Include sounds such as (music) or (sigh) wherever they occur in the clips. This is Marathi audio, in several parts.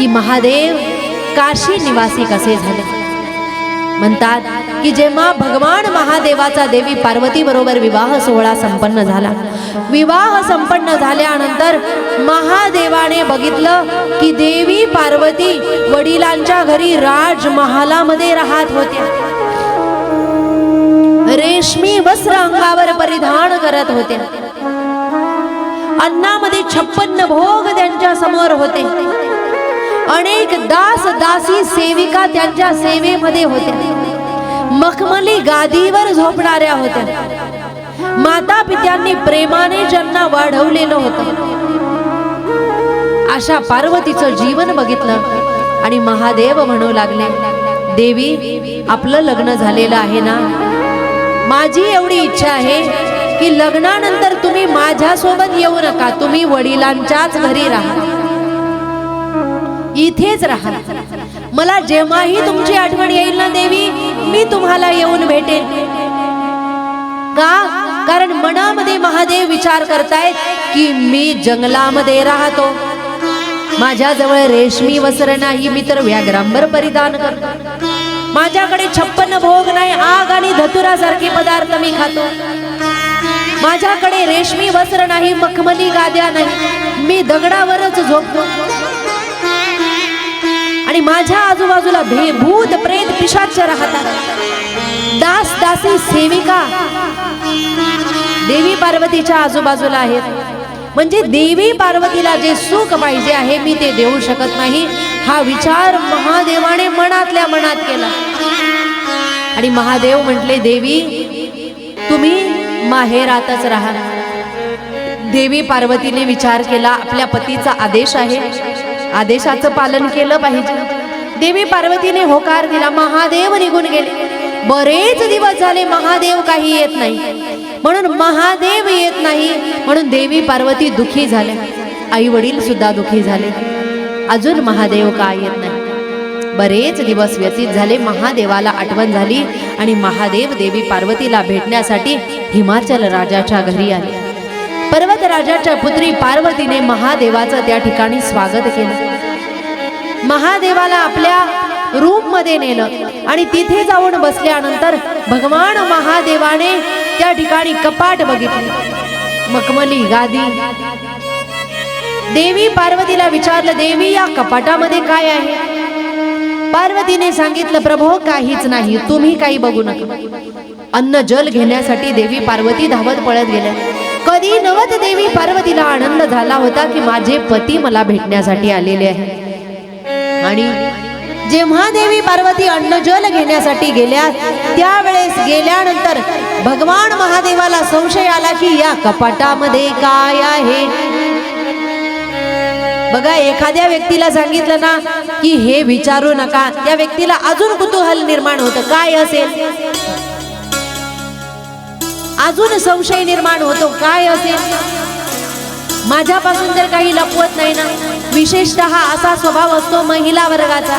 की महादेव काशी निवासी कसे झाले? म्हणतात की जेव्हा भगवान महादेवाचा देवी पार्वती बरोबर विवाह सोहळा संपन्न झाला. विवाह संपन्न झाल्यानंतर महादेवाने बघितलं की देवी पार्वती वडिलांच्या घरी राजमहालामध्ये राहत होत्या. रेशमी वस्त्र अंगावर परिधान करत होत्या. अन्नामध्ये छप्पन्न भोग त्यांच्यासमोर होते. अनेक दास दासी सेविका त्यांच्या सेवेमध्ये होत्या. मखमली गादीवर झोपणाऱ्या होत्या. माता पित्यांनी प्रेमाने ज्यांना वाढवलेलं होतं. अशा पार्वतीचं जीवन बघितलं आणि महादेव म्हणू लागले देवी आपलं लग्न झालेलं आहे ना? माझी एवढी इच्छा आहे की लग्नानंतर तुम्ही माझ्यासोबत येऊ नका. तुम्ही वडिलांच्याच घरी राहा. इथेच राहा. मला जेव्हाही तुमची आठवण येईल ना देवी मी तुम्हाला येऊन भेटेन. का? कारण मनामध्ये महादेव विचार करतायत की मी जंगलामध्ये राहतो. माझ्याजवळ रेशमी वस्त्र नाही मी तर व्याघ्रांबर परिधान करतो. माझ्याकडे छप्पन भोग नाही आग आणि धतुरासारखे पदार्थ मी खातो. माझ्याकडे रेशमी वस्त्र नाही मखमली गाद्या नाही मी दगडावरच झोपतो. आणि माझ्या आजूबाजूला भे भूत प्रेत पिशाच राहतात. दास दासी सेविका देवी पार्वतीच्या आजूबाजूला आहेत. म्हणजे देवी पार्वतीला जे सुख पाहिजे आहे मी ते देऊ शकत नाही. हा विचार महादेवाने मनातल्या मनात केला. आणि महादेव म्हटले देवी तुम्ही माहेरातच राहा. देवी पार्वतीने विचार केला आपल्या पतीचा आदेश आहे. आदेशाचं पालन केलं पाहिजे. देवी पार्वतीने होकार दिला महादेव निघून गेले. बरेच दिवस झाले महादेव काही येत नाही. म्हणून महादेव येत नाही. म्हणून देवी पार्वती दुखी झाल्या. आई वडील सुद्धा दुखी झाले. अजून महादेव का येत नाही. बरेच दिवस व्यतीत झाले महादेवाला आठवण झाली आणि महादेव देवी पार्वतीला भेटण्यासाठी हिमाचल राजाच्या घरी आले. पर्वत राजाच्या पुत्री पार्वतीने महादेवाचं त्या ठिकाणी स्वागत केलं. महादेवाला आपल्या रूममध्ये नेलं आणि तिथे जाऊन बसल्यानंतर भगवान महादेवाने त्या ठिकाणी कपाट बघितली. मखमली गादी. देवी पार्वतीला विचारलं देवी या कपाटामध्ये काय आहे? पार्वतीने सांगितलं प्रभो काहीच नाही तुम्ही काही बघू नका. अन्न जल घेण्यासाठी देवी पार्वती धावत पळत गेल्या. कधी नवत देवी पार्वतीला आनंद झाला होता की माझे पती मला भेटण्यासाठी आलेले आहे आणि जेव्हा देवी पार्वती अन्न जल घेण्यासाठी गेल्या त्यावेळेस गेल्यानंतर भगवान महादेवाला संशय आला की या कपाटामध्ये काय आहे? बघा एखाद्या व्यक्तीला सांगितलं ना की हे विचारू नका. त्या व्यक्तीला अजून कुतूहल निर्माण होतं. काय असेल? अजून संशय निर्माण होतो. काय असेल? माझ्यापासून जर काही लपवत नाही ना. विशेषतः असा स्वभाव असतो महिला वर्गाचा.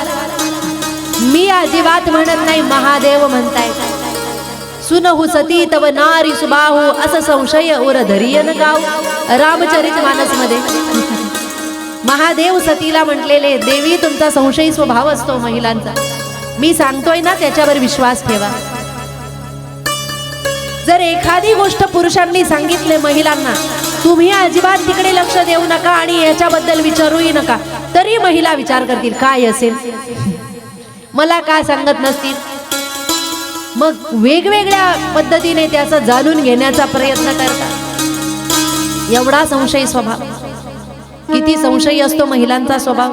मी अजिबात म्हणत नाही महादेव म्हणताय. सुनहु सती तव नारी सुबाहू असं संशय उर धरियन गाव रामचरित मानसमध्ये महादेव सतीला म्हटलेले देवी तुमचा संशयी स्वभाव असतो महिलांचा. मी सांगतोय ना त्याच्यावर विश्वास ठेवा. जर एखादी गोष्ट पुरुषांनी सांगितले महिलांना तुम्ही अजिबात तिकडे लक्ष देऊ नका आणि याच्याबद्दल विचारूही नका. तरी महिला विचार करतील काय असेल? मला काय सांगत नसतील? मग वेगवेगळ्या पद्धतीने त्याचं जाणून घेण्याचा प्रयत्न करतात. एवढा संशयी स्वभाव. किती संशयी असतो महिलांचा स्वभाव.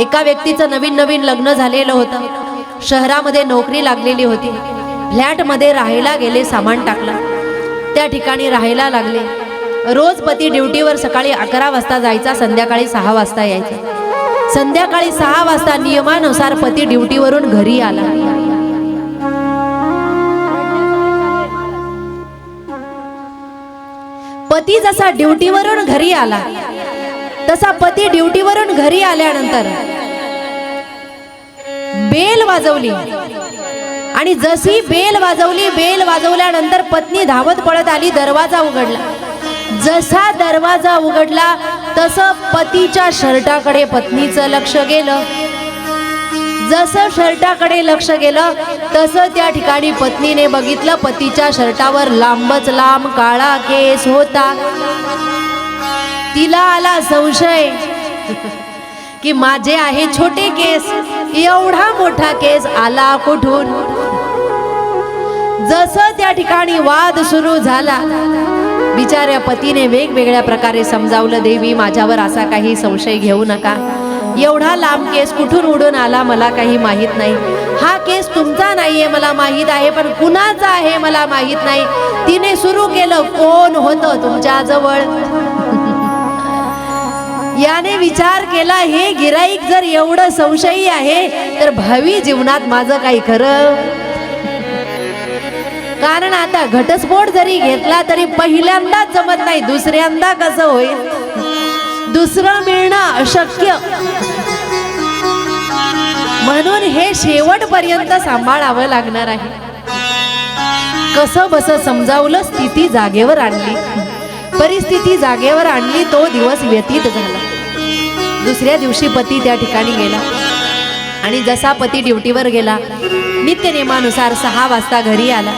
एका व्यक्तीचं नवीन नवीन लग्न झालेलं होतं. शहरामध्ये नोकरी लागलेली होती. फ्लॅटमध्ये राहायला गेले सामान टाकलं. त्या ठिकाणी राहायला लागले. रोज पती ड्युटीवर सकाळी अकरा वाजता जायचा संध्याकाळी सहा वाजता यायचा. संध्याकाळी सहा वाजता नियमानुसार पती ड्युटीवरून घरी आला. पती जसा ड्युटीवरून घरी आला तसा पती ड्युटीवरून घरी आल्यानंतर बेल वाजवली. आणि जशी बेल वाजवली बेल वाजवल्यानंतर पत्नी धावत पळत आली दरवाजा उघडला. जसा दरवाजा उघडला तसं पतीच्या शर्टाकडे पत्नीचं लक्ष गेलं. जसं शर्टाकडे लक्ष गेलं तसं त्या ठिकाणी पत्नीने बघितलं पतीच्या शर्टावर लांबच लांब काळा केस होता. तिला आला संशय की माझे आहे छोटे केस एवढा मोठा केस आला कुठून? जसं त्या ठिकाणी वाद सुरू झाला बिचाऱ्या पतीने वेगवेगळ्या प्रकारे समजावलं देवी माझ्यावर असा काही संशय घेऊ नका. एवढा लांब केस कुठून उडून आला मला काही माहीत नाही. हा केस तुमचा नाहीये मला माहीत आहे पण कुणाचा आहे मला माहीत नाही. तिने सुरू केलं कोण होतं तुमच्या जवळ? (laughs) याने विचार केला हे गिराईक जर एवढं संशयी आहे तर भावी जीवनात माझं काही खरं कारण आता घटस्फोट जरी घेतला तरी पहिल्यांदाच जमत नाही दुसऱ्यांदा कसं होईल? दुसरं मिळणं अशक्य. म्हणून हे शेवटपर्यंत सांभाळावं लागणार आहे. कसं बस समजावलं स्थिती जागेवर आणली. परिस्थिती जागेवर आणली तो दिवस व्यतीत झाला. दुसऱ्या दिवशी पती त्या ठिकाणी गेला. आणि जसा पती ड्युटीवर गेला नित्यनियमानुसार सहा वाजता घरी आला.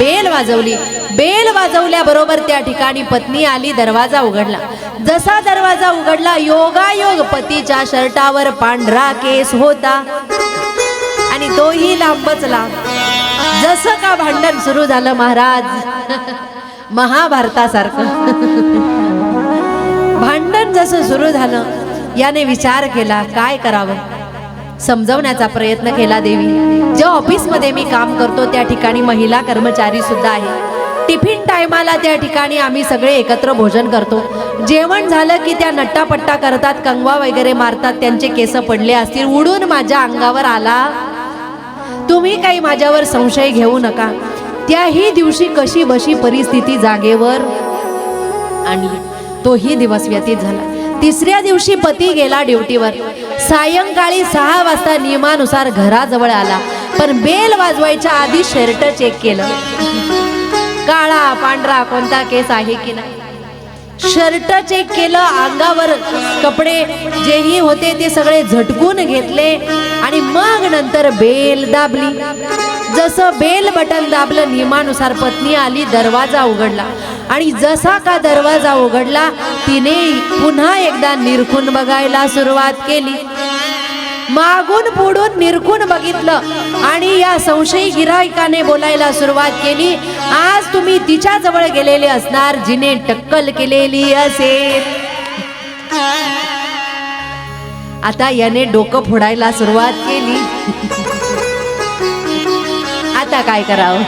बेल वाजवली. बेल वाजवल्याबरोबर त्या ठिकाणी पत्नी आली दरवाजा उघडला. जसा दरवाजा उघडला योगायोग पतीच्या शर्टावर पांढरा केस होता. आणि तोही लांबच लांब जसं का भांडण सुरू झालं महाराज. महाभारतासारखं. भांडण जसं सुरू झालं याने विचार केला काय करावं? समजवण्याचा प्रयत्न केला देवी. ज्या ऑफिसमध्ये मी काम करतो त्या ठिकाणी महिला कर्मचारी सुद्धा आहे. टिफिन टायमाला त्या ठिकाणी आम्ही सगळे एकत्र भोजन करतो. जेवण झालं की त्या नट्टापट्टा करतात कंगवा वगैरे मारतात त्यांचे केस पडले असतील उडून माझ्या अंगावर आला. तुम्ही काही माझ्यावर संशय घेऊ नका. त्याही दिवशी कशी बशी परिस्थिती जागेवर आणली. तोही दिवस व्यतीत झाला. तिसऱ्या दिवशी पती गेला ड्युटीवर. सायंकाळी सहा वाजता नियमानुसार घराजवळ आला पण बेल वाजवायच्या आधी शर्ट चेक केलं. काळा पांढरा कोणता केस आहे की नाही? शर्ट चेक केलं अंगावर कपडे जेही होते ते सगळे झटकून घेतले आणि मग नंतर बेल दाबली. जसं बेल बटन दाबलं नियमानुसार पत्नी आली दरवाजा उघडला. आणि जसा का दरवाजा उघडला तिने पुन्हा एकदा निरखून बघायला सुरुवात केली. मागून पुढून निरखून बघितलं. आणि या संशयी गिराहिकाने बोलायला सुरुवात केली. आज तुम्ही तिच्या जवळ गेलेले असणार जिने टक्कल केलेली असेल. आता याने डोकं फोडायला सुरुवात केली. आता काय करावं?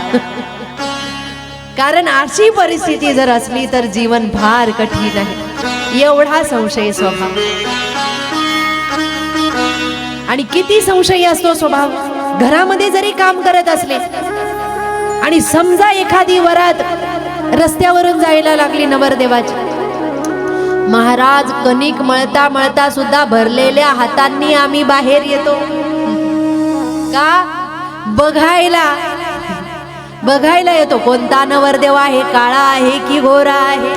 कारण अशी परिस्थिती जर असली तर जीवन फार कठीण आहे. एवढा संशय स्वभाव. आणि किती संशयी असतो स्वभाव? घरामध्ये जरी काम करत असले आणि समजा एखादी वरात रस्त्यावरून जायला लागली नवरदेवाची महाराज कणिक मळता मळता सुद्धा भरलेल्या हातांनी आम्ही बाहेर येतो. का? बघायला बघायला येतो कोणता नवरदेव आहे काळा आहे की गोरा आहे?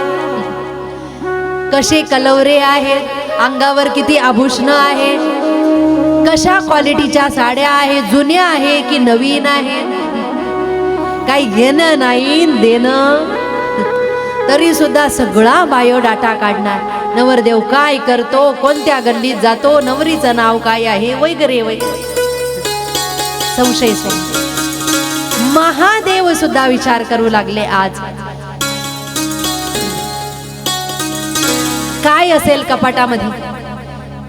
कसे कलवरे आहेत अंगावर किती आभूषण आहे कशा क्वालिटीच्या साड्या आहे जुन्या आहे की नवीन आहे? काही घेणं नाही देणं. तरी सुद्धा सगळा बायोडाटा काढणार. नवरदेव काय करतो कोणत्या गल्लीत जातो नवरीचं नाव काय आहे वगैरे वगैरे. संशय. महादेव सुद्धा विचार करू लागले आज. काय असेल कपाटामध्ये?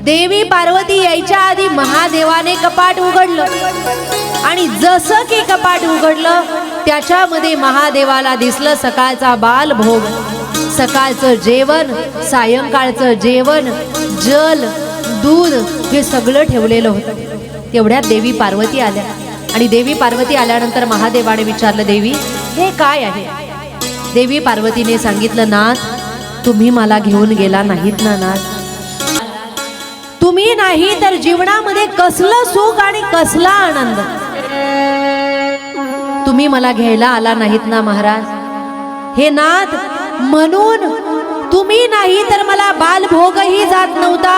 देवी पार्वती यायच्या आधी महादेवाने कपाट उघडलं. आणि जसं की कपाट उघडलं त्याच्यामध्ये महादेवाला दिसलं सकाळचा बालभोग. सकाळचं जेवण सायंकाळचं जेवण जल दूध हे सगळं ठेवलेलं होतं. तेवढ्यात देवी पार्वती आल्या. आणि देवी पार्वती आल्यानंतर महादेवाने विचारलं देवी हे काय आहे? देवी पार्वतीने सांगितलं नाथ तुम्ही मला घेऊन गेला नाहीत ना नाथ? तुम्ही नाही तर जीवनामध्ये कसलं सुख आणि कसला आनंद? तुम्ही मला घ्यायला आला नाहीत ना महाराज? हे नाथ म्हणून तुम्ही नाही तर मला बालभोगही जात नव्हता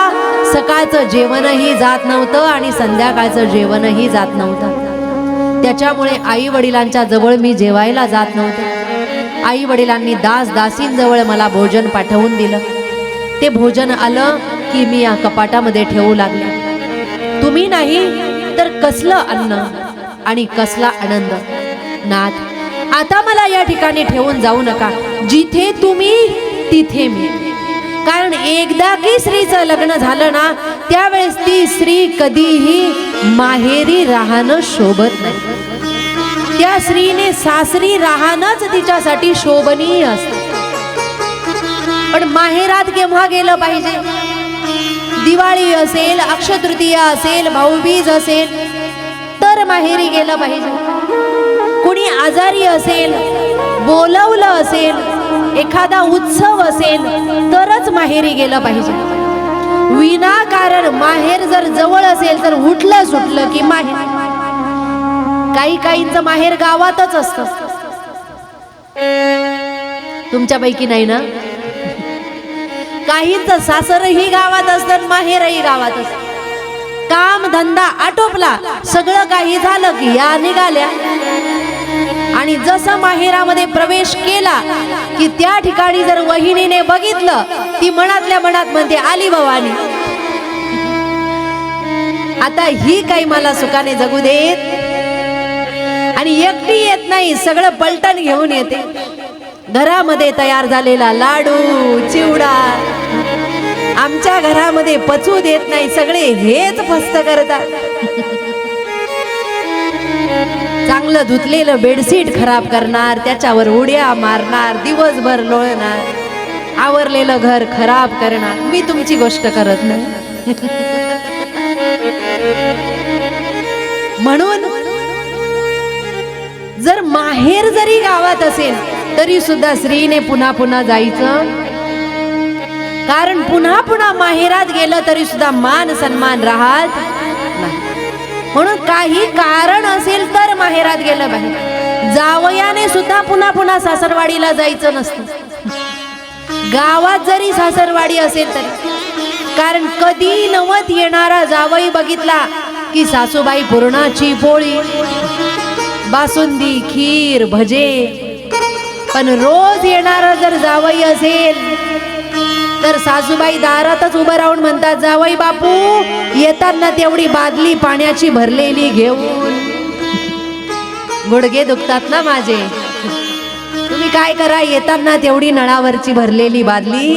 सकाळचं जेवणही जात नव्हतं आणि संध्याकाळचं जेवणही जात नव्हतं. त्याच्यामुळे आई वडिलांच्या जवळ मी जेवायला जात नव्हते. आई वडिलांनी दास दासींजवळ मला भोजन पाठवून दिलं. ते भोजन आलं की मी या कपाटामध्ये ठेवू लागले. तुम्ही नाही तर कसलं अन्न? आणि कसला आनंद? नाथ आता मला या ठिकाणी ठेवून जाऊ नका. जिथे तुम्ही तिथे मी. कारण एकदा की स्त्रीचं लग्न झालं ना त्यावेळेस ती स्त्री कधीही माहेरी राहणं शोभत नाही. त्या स्त्रीने सासरी राहणंच तिच्यासाठी शोभनीय असतं. पण माहेरात केव्हा गेलं पाहिजे? दिवाळी असेल अक्षतृतीया असेल भाऊबीज असेल तर माहेरी गेलं पाहिजे. कुणी आजारी असेल बोलवलं असेल एखादा उत्सव असेल तरच माहेरी गेलं पाहिजे. विनाकारण माहेर जर जवळ असेल तर उठलं सुटलं की माहेर. काही काहींचं माहेर गावातच असतं. तुमच्यापैकी नाही ना? काहींचं सासरही गावात असतं माहेरही गावात असत. काम धंदा आटोपला सगळं काही झालं की या निघाल्या. आणि जसं माहेरामध्ये प्रवेश केला की त्या ठिकाणी जर वहिनीने बघितलं ती मनातल्या मनात म्हणते आली भवानी. आता ही काही मला सुखाने जगू देत. आणि एकटी येत नाही सगळं पलटण घेऊन येते. घरामध्ये तयार झालेला लाडू चिवडा. आमच्या घरामध्ये पचू देत नाही सगळे हेच फस्त करतात. चांगलं धुतलेलं बेडशीट खराब करणार त्याच्यावर उड्या मारणार दिवसभर लोळणार. आवरलेलं घर खराब करणार. मी तुमची गोष्ट करत नाही. म्हणून जर माहेर जरी गावात असेल तरी सुद्धा स्त्रीने पुन्हा पुन्हा जायचं. कारण पुन्हा पुन्हा माहेरात गेलं तरी सुद्धा मान सन्मान राहत नाही. म्हणून काही कारण असेल तर माहेरात गेलं पाहिजे. जावयाने सुद्धा पुन्हा पुन्हा सासरवाडीला जायचं नसतं. गावात जरी सासरवाडी असेल तरी. कारण कधी नवत येणारा जावई बघितला की सासूबाई पुरणाची पोळी बासुंदी खीर भजे पण रोज येणारा जर जावई असेल तर सासूबाई दारातच उभं राहून म्हणतात जावई बापू येताना तेवढी बादली पाण्याची भरलेली घेऊन. गुडघे दुखतात ना माझे. तुम्ही काय करा येताना तेवढी नळावरची भरलेली बादली.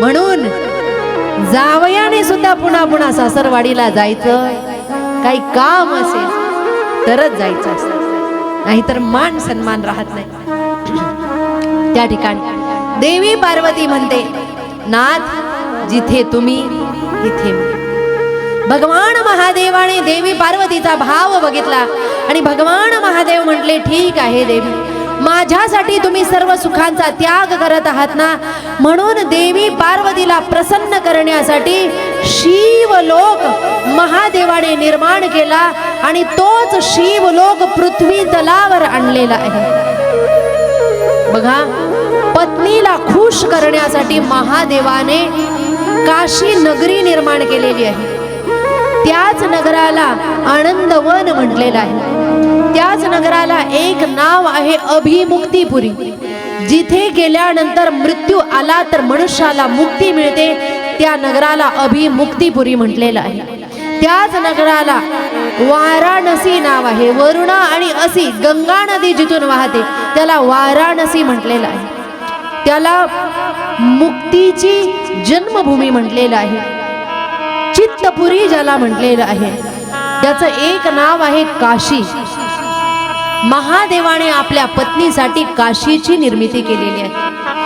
म्हणून जावयाने सुद्धा पुन्हा पुन्हा सासरवाडीला जायचं. काही काम असेल तरच जायचं असतं. नाहीतर मान सन्मान राहत नाही. त्या ठिकाणी देवी पार्वती म्हणते नाथ जिथे तुम्ही तिथे भगवान महादेवाने देवी पार्वतीचा भाव बघितला आणि भगवान महादेव म्हटले ठीक आहे देवी. माझ्यासाठी तुम्ही सर्व सुखांचा त्याग करत आहात ना? म्हणून देवी पार्वतीला प्रसन्न करण्यासाठी शिवलोक महादेवाने निर्माण केला आणि तोच शिवलोक पृथ्वी तलावर आणलेला आहे. बघा पत्नीला खुश करण्यासाठी महादेवाने काशी नगरी निर्माण केलेली आहे. त्याच नगराला आनंदवन म्हटलेलं आहे. त्याच नगराला एक नाव आहे अभिमुक्तीपुरी. जिथे गेल्यानंतर मृत्यू आला तर मनुष्याला मुक्ती मिळते त्या नगराला अभिमुक्तीपुरी म्हटलेलं आहे. त्याच नगराला वाराणसी नाव आहे. वरुणा आणि असी गंगा नदी जिथून वाहते त्याला वाराणसी म्हटलेलं आहे. त्याला मुक्तीची जन्मभूमी म्हटलेलं आहे. चित्तपुरी ज्याला म्हटलेलं आहे. त्याचं एक नाव आहे काशी. महादेवाने आपल्या पत्नीसाठी काशीची निर्मिती केलेली आहे.